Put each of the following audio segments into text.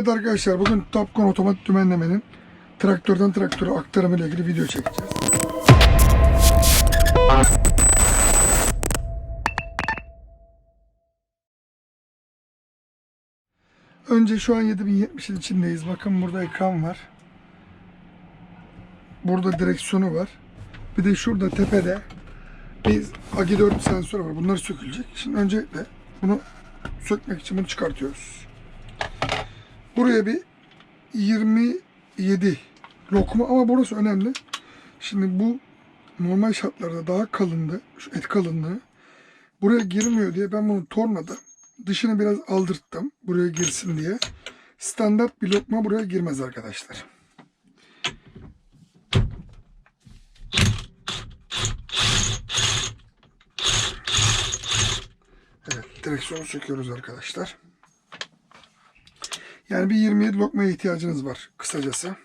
Evet arkadaşlar bugün Topcon otomatik dümenlemenin traktörden traktöre aktarımı ile ilgili video çekeceğiz. Önce şu an 7070'in içindeyiz. Bakın burada ekran var. Burada direksiyonu var. Bir de şurada tepede bir Agi 4 sensörü var. Bunlar sökülecek. Şimdi öncelikle bunu sökmek için bunu çıkartıyoruz. Buraya bir 27 lokma ama burası önemli. Şimdi bu normal şartlarda daha kalındı. Şu et kalınlığı. Buraya girmiyor diye ben bunu tornada dışını biraz aldırttım. Buraya girsin diye. Standart bir lokma buraya girmez arkadaşlar. Evet, direksiyonu söküyoruz arkadaşlar. Yani bir 27 lokmaya ihtiyacınız var kısacası.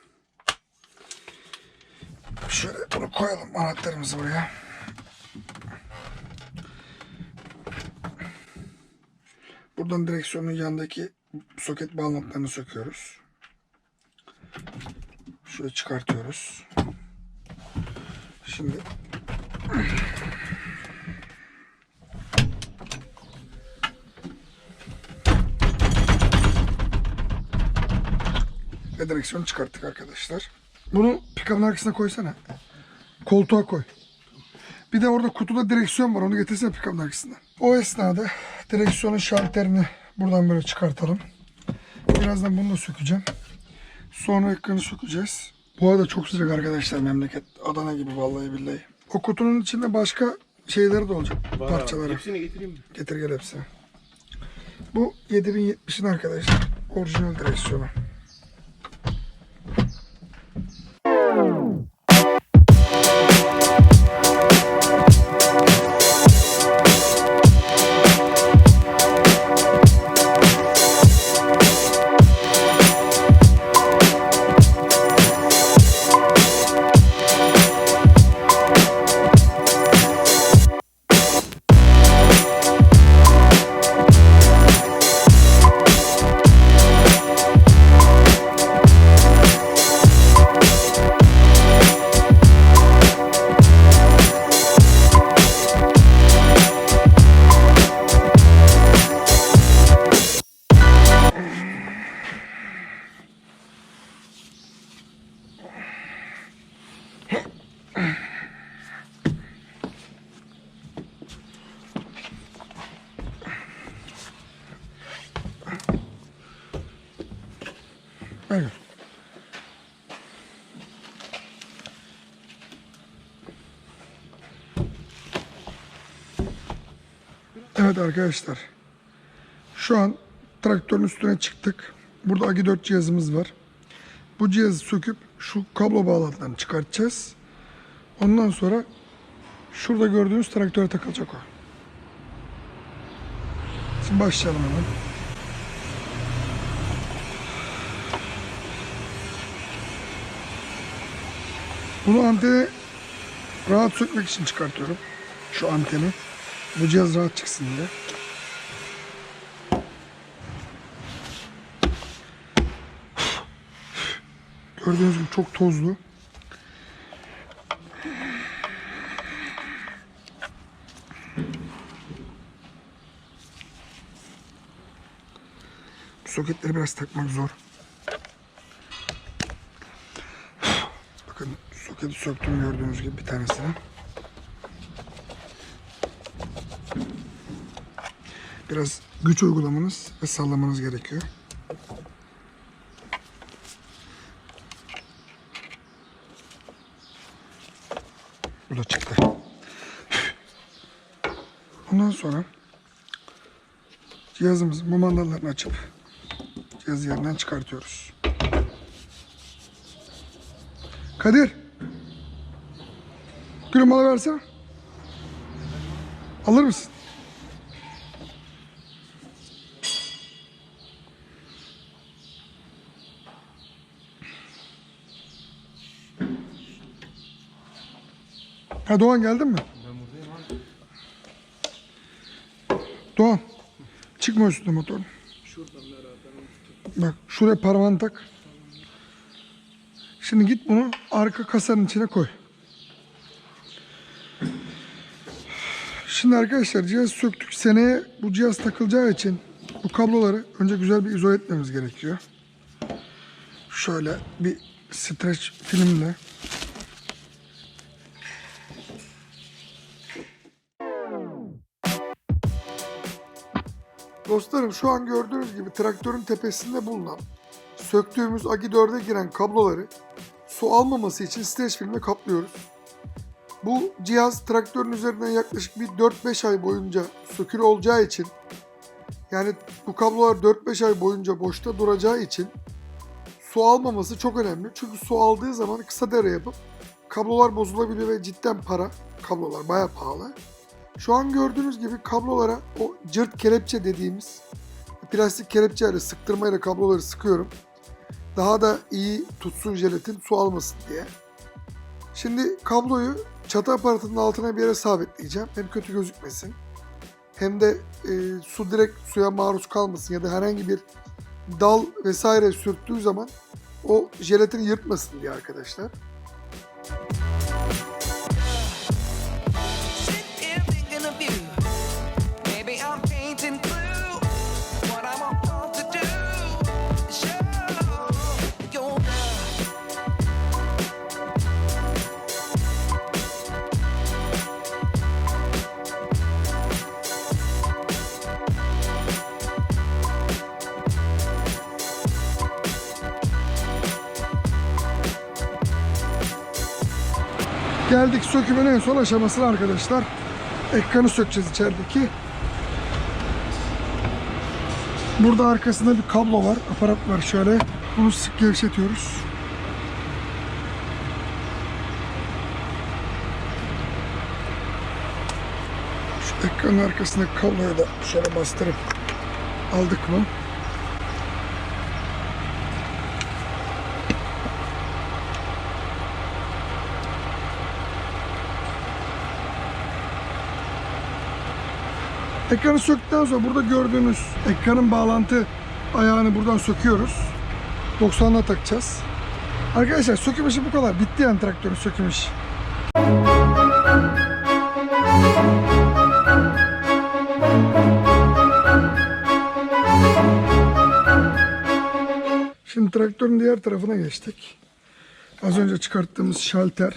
Şöyle bunu koyalım anahtarımızı buraya. Buradan direksiyonun yanındaki soket bağlantılarını söküyoruz. Şöyle çıkartıyoruz. Şimdi ve direksiyonu çıkarttık arkadaşlar. Bunu pick-up'ın arkasına koysana. Koltuğa koy. Bir de orada kutuda direksiyon var. Onu getirsene pick-up'ın arkasından. O esnada direksiyonun şalterini buradan böyle çıkartalım. Birazdan bunu da sökeceğim. Sonra ekranı sökeceğiz. Bu arada çok sıcak arkadaşlar memleket. Adana gibi vallahi billahi. O kutunun içinde başka şeyleri de olacak. parçaları. Hepsini getireyim mi? Getir gel hepsini. Bu 7070'in arkadaşlar. Orijinal direksiyonu. Evet arkadaşlar. Şu an traktörün üstüne çıktık. Burada Agi 4 cihazımız var. Bu cihazı söküp şu kablo bağlantılarını çıkartacağız. Ondan sonra şurada gördüğünüz traktöre takılacak o. Şimdi başlayalım hemen. Bunu anteni rahat sökmek için çıkartıyorum. Şu anteni. Bu cihaz rahat çıksın diye. Gördüğünüz gibi çok tozlu. Bu soketleri biraz takmak zor. Bakın soketi söktüm gördüğünüz gibi bir tanesini. Biraz güç uygulamanız ve sallamanız gerekiyor. Bu da çıktı. Ondan sonra cihazımızın bu mandalarını açıp cihazı yerinden çıkartıyoruz. Kadir. Klimalı versene. Alır mısın? Ha Doğan geldin mi? Ben buradayım abi. Doğan. Çıkma üstüne motorun. Şuradan beraber. Bak Şuraya parmağını tak. Şimdi git bunu arka kasanın içine koy. Şimdi arkadaşlar cihaz söktük. Seneye bu cihaz takılacağı için bu kabloları önce güzel bir izole etmemiz gerekiyor. Şöyle bir streç filmle Dostlarım şu an gördüğünüz gibi traktörün tepesinde bulunan söktüğümüz Agi 4'e giren kabloları su almaması için streç filmle kaplıyoruz. Bu cihaz traktörün üzerinden yaklaşık bir 4-5 ay boyunca sökülü olacağı için yani bu kablolar 4-5 ay boyunca boşta duracağı için su almaması çok önemli. Çünkü su aldığı zaman kısa devre yapıp kablolar bozulabiliyor ve cidden para. Kablolar bayağı pahalı. Şu an gördüğünüz gibi kablolara o cırt kelepçe dediğimiz plastik kelepçeyle sıktırmayla kabloları sıkıyorum. Daha da iyi tutsun jelatin su almasın diye. Şimdi kabloyu çatı aparatının altına bir yere sabitleyeceğim. Hem kötü gözükmesin hem de e, su direkt suya maruz kalmasın ya da herhangi bir dal vesaire sürttüğü zaman o jelatini yırtmasın diye arkadaşlar. Geldik sökümün en son aşamasına arkadaşlar. Ekranı sökeceğiz içerideki. Burada arkasında bir kablo var, aparat var şöyle. Bunu sık gevşetiyoruz. Şu ekranın arkasındaki kabloyu da şöyle bastırıp aldık mı? Ekranı söktükten sonra burada gördüğünüz ekranın bağlantı ayağını buradan söküyoruz. 90'la takacağız. Arkadaşlar söküm işi bu kadar. Bitti yani traktörün söküm işi. Şimdi traktörün diğer tarafına geçtik. Az önce çıkarttığımız şalter.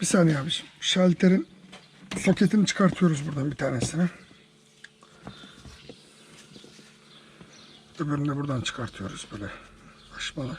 Bir saniye abiciğim. Şalterin soketini çıkartıyoruz buradan bir tanesini. Öbürünü de buradan çıkartıyoruz böyle aşmalı.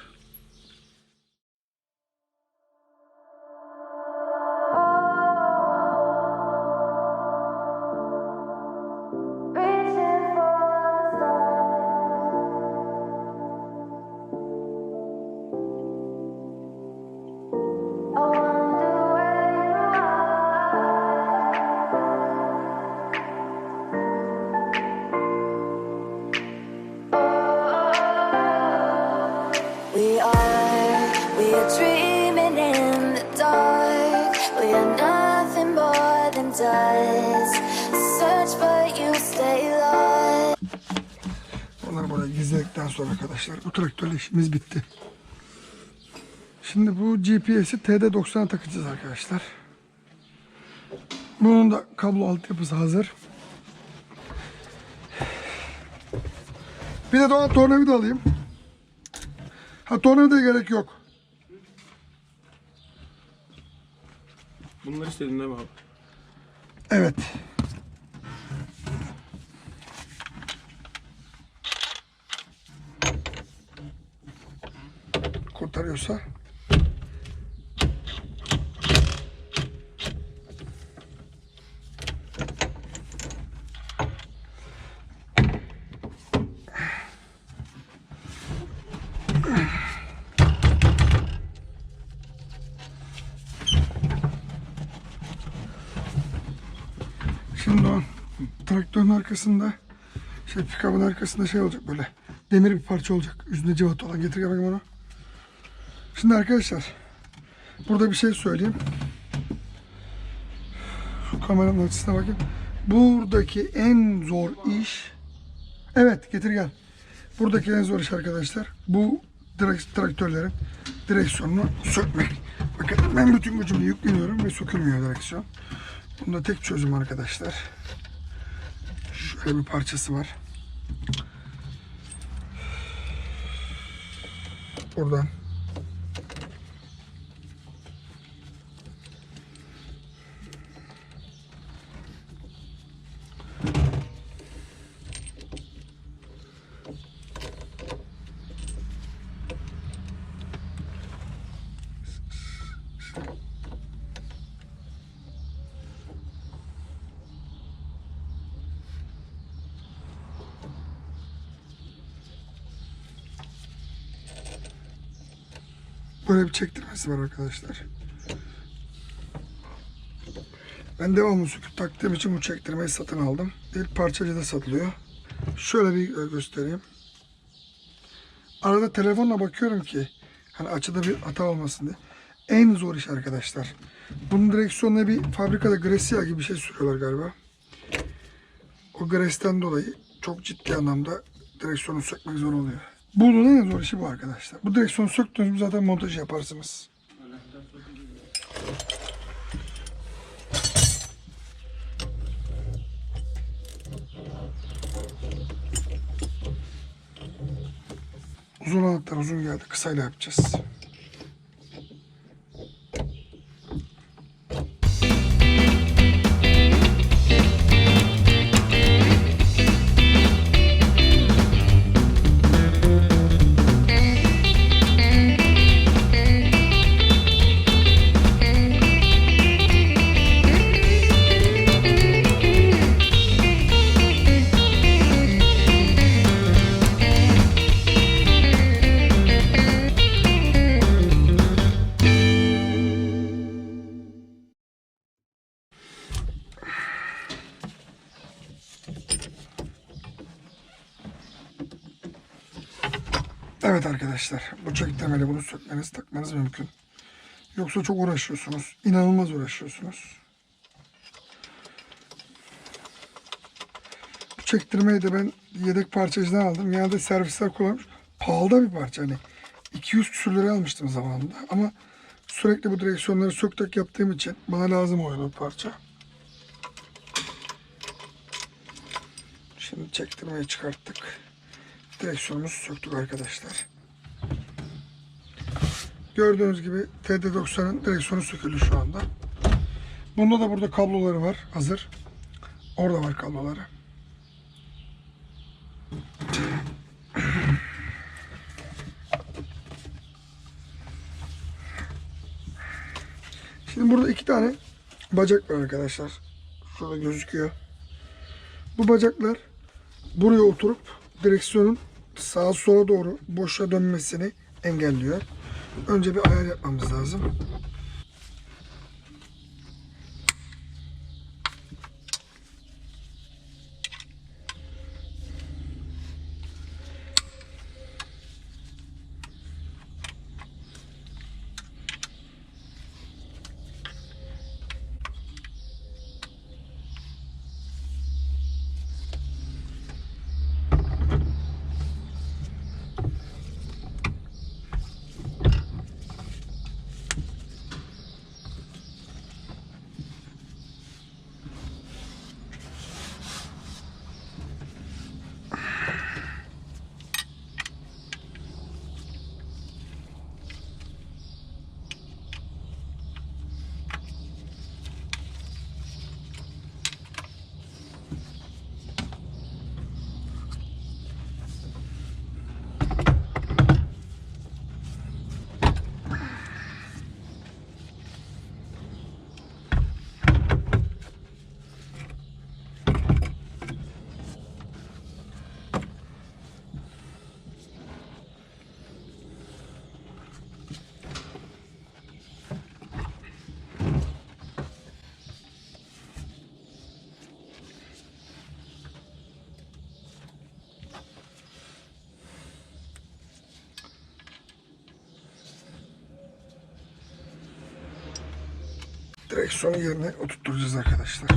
Onları buraya gizledikten sonra arkadaşlar bu traktörle işimiz bitti. Şimdi bu GPS'i TD90'a takacağız arkadaşlar. Bunun da kablo altyapısı hazır. Bir de Doğan tornavida alayım. Ha tornavida gerek yok. Bunları istedin değil mi abi? Evet. Kurtarıyorsa. O traktörün arkasında şey pikabın arkasında şey olacak böyle demir bir parça olacak. Üstünde cıvat olan getir bakayım onu. Şimdi arkadaşlar burada bir şey söyleyeyim. Şu kameranın açısına bakın. Buradaki en zor iş Evet getir gel. Buradaki en zor iş arkadaşlar bu direk- traktörlerin direksiyonunu sökmek. Bakın ben bütün gücümü yükleniyorum ve sökülmüyor direksiyon. Bunda tek çözüm arkadaşlar. Şöyle bir parçası var. Buradan çektirmesi var arkadaşlar. Ben devamlı söküp taktığım için bu çektirmeyi satın aldım. İlk parçacıda satılıyor. Şöyle bir göstereyim. Arada telefonla bakıyorum ki hani açıda bir hata olmasın diye. En zor iş arkadaşlar. Bunun direksiyonuna bir fabrikada Grecia gibi bir şey sürüyorlar galiba. O Gres'ten dolayı çok ciddi anlamda direksiyonu sökmek zor oluyor. Bunun en zor işi bu arkadaşlar. Bu direksiyonu söktüğünüz zaten montaj yaparsınız. Uzun anahtar uzun geldi. Kısayla yapacağız. Arkadaşlar. Bu çektirmeyle bunu sökmeniz, takmanız mümkün. Yoksa çok uğraşıyorsunuz. İnanılmaz uğraşıyorsunuz. Bu çektirmeyi de ben yedek parçacıdan aldım. Genelde servisler kullanmış. Pahalı da bir parça. Hani 200 küsür liraya almıştım zamanında. Ama sürekli bu direksiyonları sök tak yaptığım için bana lazım oluyor bu parça. Şimdi çektirmeyi çıkarttık. Direksiyonumuzu söktük arkadaşlar. Gördüğünüz gibi TD90'ın direksiyonu söküldü şu anda. Bunda da burada kabloları var hazır. Orada var kabloları. Şimdi burada iki tane bacak var arkadaşlar. Şurada gözüküyor. Bu bacaklar buraya oturup direksiyonun sağa sola doğru boşa dönmesini engelliyor. Önce bir ayar yapmamız lazım. Direksiyonu yerine oturtturacağız arkadaşlar.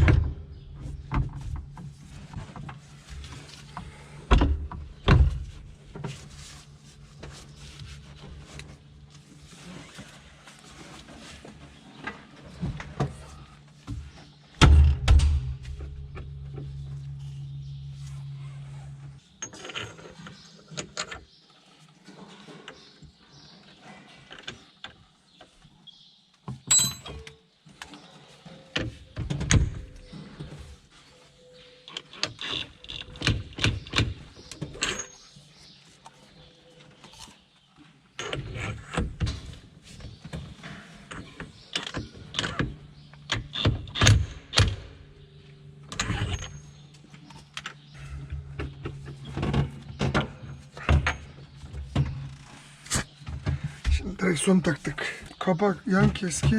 Şimdi direksiyon taktık. Kapak, yan keski,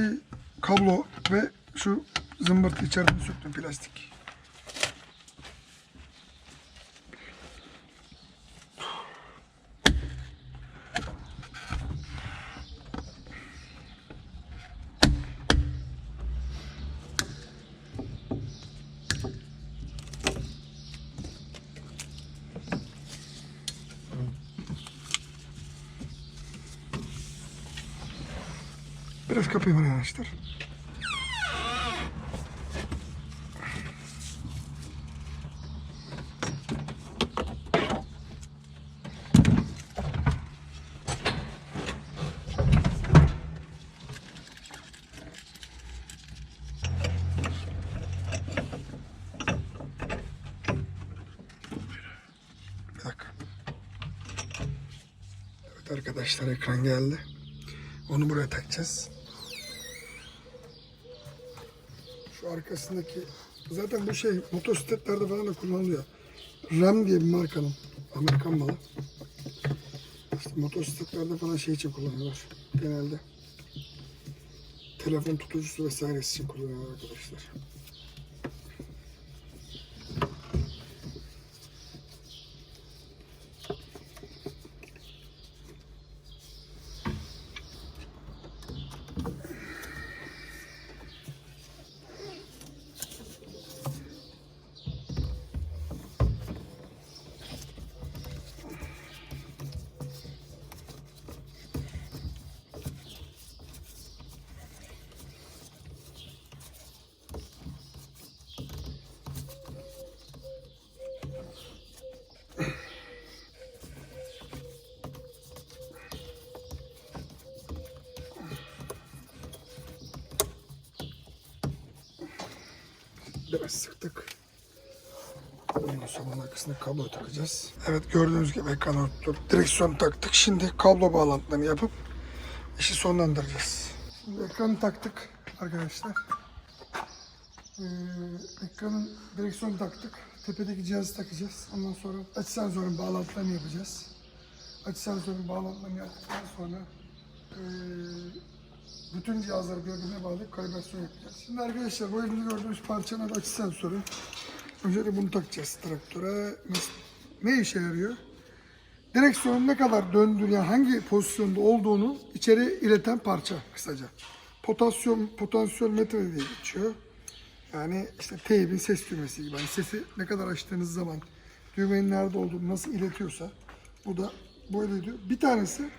kablo ve şu zımbırtı içeriden söktüm plastik. Kapıyı bana yanaştır. Arkadaşlar ekran geldi. Onu buraya takacağız. Şu arkasındaki zaten bu şey motosikletlerde falan da kullanılıyor. Ram diye bir markanın Amerikan malı. İşte motosikletlerde falan şey için kullanıyorlar. Genelde telefon tutucusu vesairesi için kullanıyorlar arkadaşlar. Sıktık. Ondan sonra arkasına kablo takacağız. Evet gördüğünüz gibi ekran örttük. Direksiyon taktık. Şimdi kablo bağlantılarını yapıp işi sonlandıracağız. Şimdi ekranı taktık arkadaşlar. Ee, ekranın direksiyonu taktık. Tepedeki cihazı takacağız. Ondan sonra açı sensörün bağlantılarını yapacağız. Açı sensörün bağlantılarını yaptıktan sonra ee, bütün cihazları birbirine bağlayıp kalibrasyon yapacağız. Şimdi arkadaşlar bu elimde gördüğünüz parçanın açı sensörü. Önce bunu takacağız traktöre. Ne işe yarıyor? Direksiyonun ne kadar döndüğünü, yani hangi pozisyonda olduğunu içeri ileten parça kısaca. Potansiyum, potansiyel metre diye geçiyor. Yani işte teybin ses düğmesi gibi. Yani sesi ne kadar açtığınız zaman düğmenin nerede olduğunu nasıl iletiyorsa bu da böyle ediyor. Bir tanesi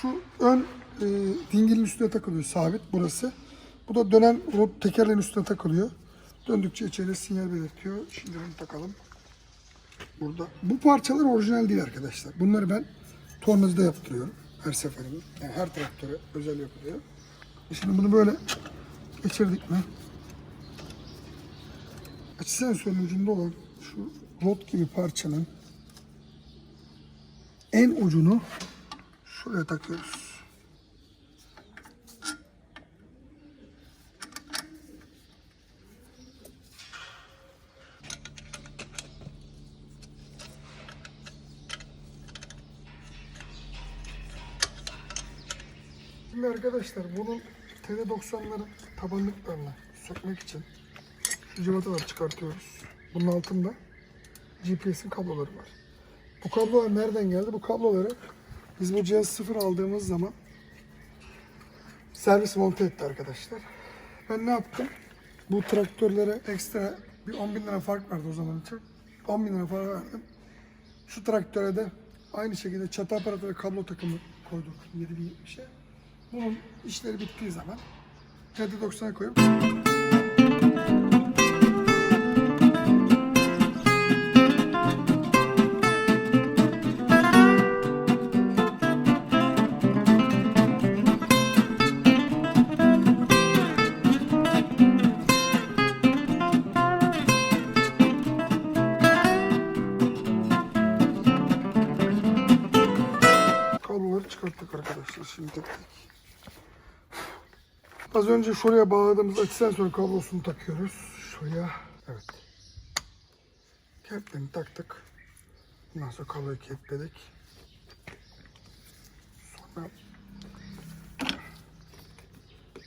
şu ön e, dingilin üstüne takılıyor sabit burası. Bu da dönen rot tekerlerin üstüne takılıyor. Döndükçe içeri sinyal belirtiyor. Şimdi bunu takalım. Burada. Bu parçalar orijinal değil arkadaşlar. Bunları ben tornacıda yaptırıyorum her seferinde. Yani her traktöre özel yapılıyor. Şimdi bunu böyle geçirdik mi? Açı sensörünün ucunda olan şu rot gibi parçanın en ucunu şuraya takıyoruz. Şimdi arkadaşlar bunun TD90'ların tabanlıklarını sökmek için şu cıvataları çıkartıyoruz. Bunun altında GPS'in kabloları var. Bu kablolar nereden geldi? Bu kabloları biz bu cihaz sıfır aldığımız zaman servis monte etti arkadaşlar. Ben ne yaptım? Bu traktörlere ekstra bir 10 bin lira fark vardı o zaman için. 10 bin lira para verdim. Şu traktöre de aynı şekilde çatı aparatı ve kablo takımı koyduk 7070'e. Bunun işleri bittiği zaman TD90'a koyup Şimdi. Az önce şuraya bağladığımız açı sensör kablosunu takıyoruz. Şuraya. Evet. Keplerini taktık. Ondan sonra kabloyu kepledik. Sonra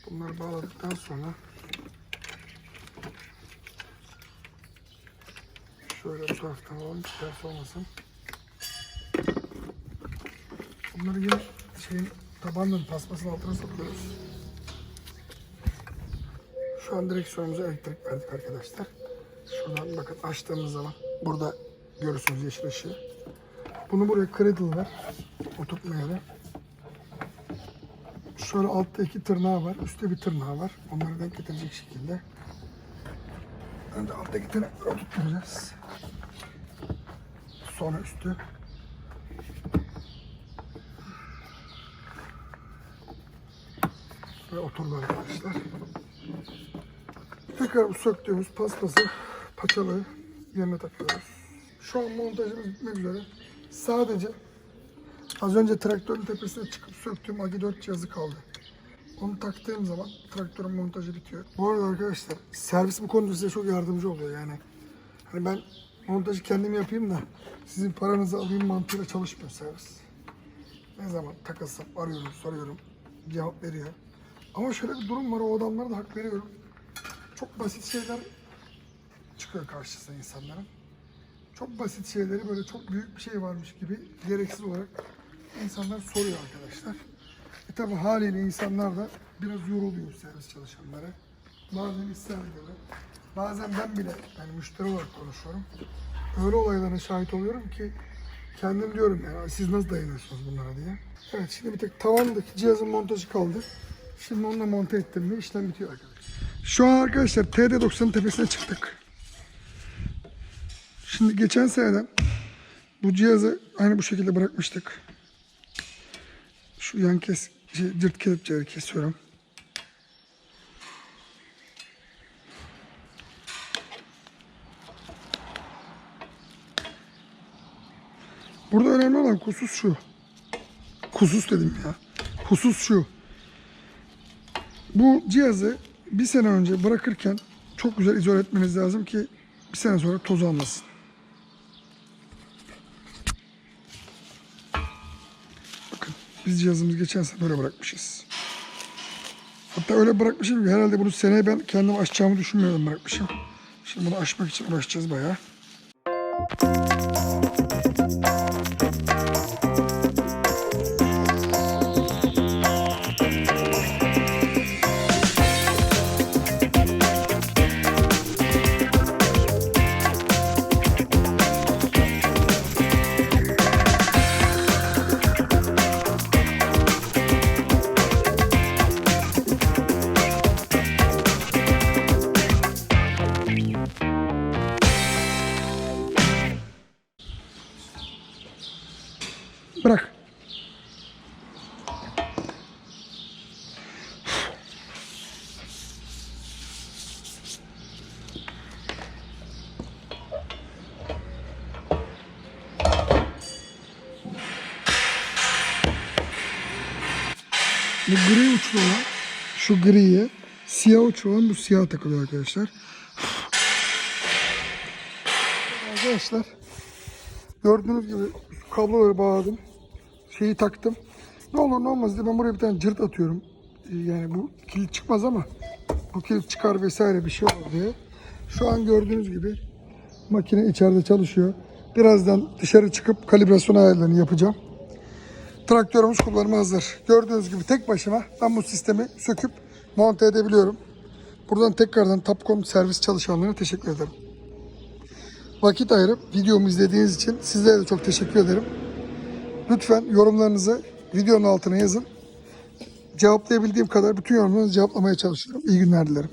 Bunları bağladıktan sonra şöyle bu taraftan alalım ters olmasın. Bunları yine şeyin tabanın paspasın altına sokuyoruz. Şu an direksiyonumuza elektrik verdik arkadaşlar. Şuradan bakın açtığımız zaman burada görürsünüz yeşil ışığı. Bunu buraya cradle var. Oturtmayalım. Şöyle altta iki tırnağı var. Üstte bir tırnağı var. Onları denk getirecek şekilde. Önce alttaki tırnakları oturtacağız. Sonra üstü. Ve oturdu arkadaşlar. Tekrar bu söktüğümüz paspası paçalığı yerine takıyoruz. Şu an montajımız bitmek üzere. Sadece az önce traktörün tepesine çıkıp söktüğüm Agi 4 cihazı kaldı. Onu taktığım zaman traktörün montajı bitiyor. Bu arada arkadaşlar servis bu konuda size çok yardımcı oluyor yani. Hani ben montajı kendim yapayım da sizin paranızı alayım mantığıyla çalışmıyor servis. Ne zaman takılsam arıyorum, soruyorum, cevap veriyor. Ama şöyle bir durum var, o adamlara da hak veriyorum. Çok basit şeyler çıkıyor karşısına insanların. Çok basit şeyleri böyle çok büyük bir şey varmış gibi gereksiz olarak insanlar soruyor arkadaşlar. E tabi haliyle insanlar da biraz yoruluyor servis çalışanları. Bazen ediyorlar. Bazen ben bile yani müşteri olarak konuşuyorum. Öyle olaylara şahit oluyorum ki kendim diyorum yani siz nasıl dayanıyorsunuz bunlara diye. Evet şimdi bir tek tavandaki cihazın montajı kaldı. Şimdi onunla monte ettim mi işlem bitiyor arkadaşlar. Şu an arkadaşlar TD90'ın tepesine çıktık. Şimdi geçen seneden bu cihazı aynı bu şekilde bırakmıştık. Şu yan kes, şey, cırt kelepçeleri kesiyorum. Burada önemli olan husus şu. Husus dedim ya. Husus şu. Bu cihazı bir sene önce bırakırken çok güzel izole etmeniz lazım ki bir sene sonra toz almasın. Bakın biz cihazımızı geçen sene böyle bırakmışız. Hatta öyle bırakmışım ki herhalde bunu seneye ben kendim açacağımı düşünmüyorum bırakmışım. Şimdi bunu açmak için uğraşacağız bayağı. Griye siyah uçlu olan bu siyah takılıyor arkadaşlar. Arkadaşlar Gördüğünüz gibi kabloları bağladım. Şeyi taktım. Ne olur ne olmaz diye ben buraya bir tane cırt atıyorum. Ee, Yani bu kilit çıkmaz ama bu kilit çıkar vesaire bir şey olur diye. Şu an gördüğünüz gibi makine içeride çalışıyor. Birazdan dışarı çıkıp kalibrasyon ayarlarını yapacağım. Traktörümüz kullanıma hazır. Gördüğünüz gibi tek başıma ben bu sistemi söküp monte edebiliyorum. Buradan tekrardan Tapcom servis çalışanlarına teşekkür ederim vakit ayırıp videomu izlediğiniz için sizlere de çok teşekkür ederim. Lütfen yorumlarınızı videonun altına yazın. Cevaplayabildiğim kadar bütün yorumlarınızı cevaplamaya çalışıyorum. İyi günler dilerim.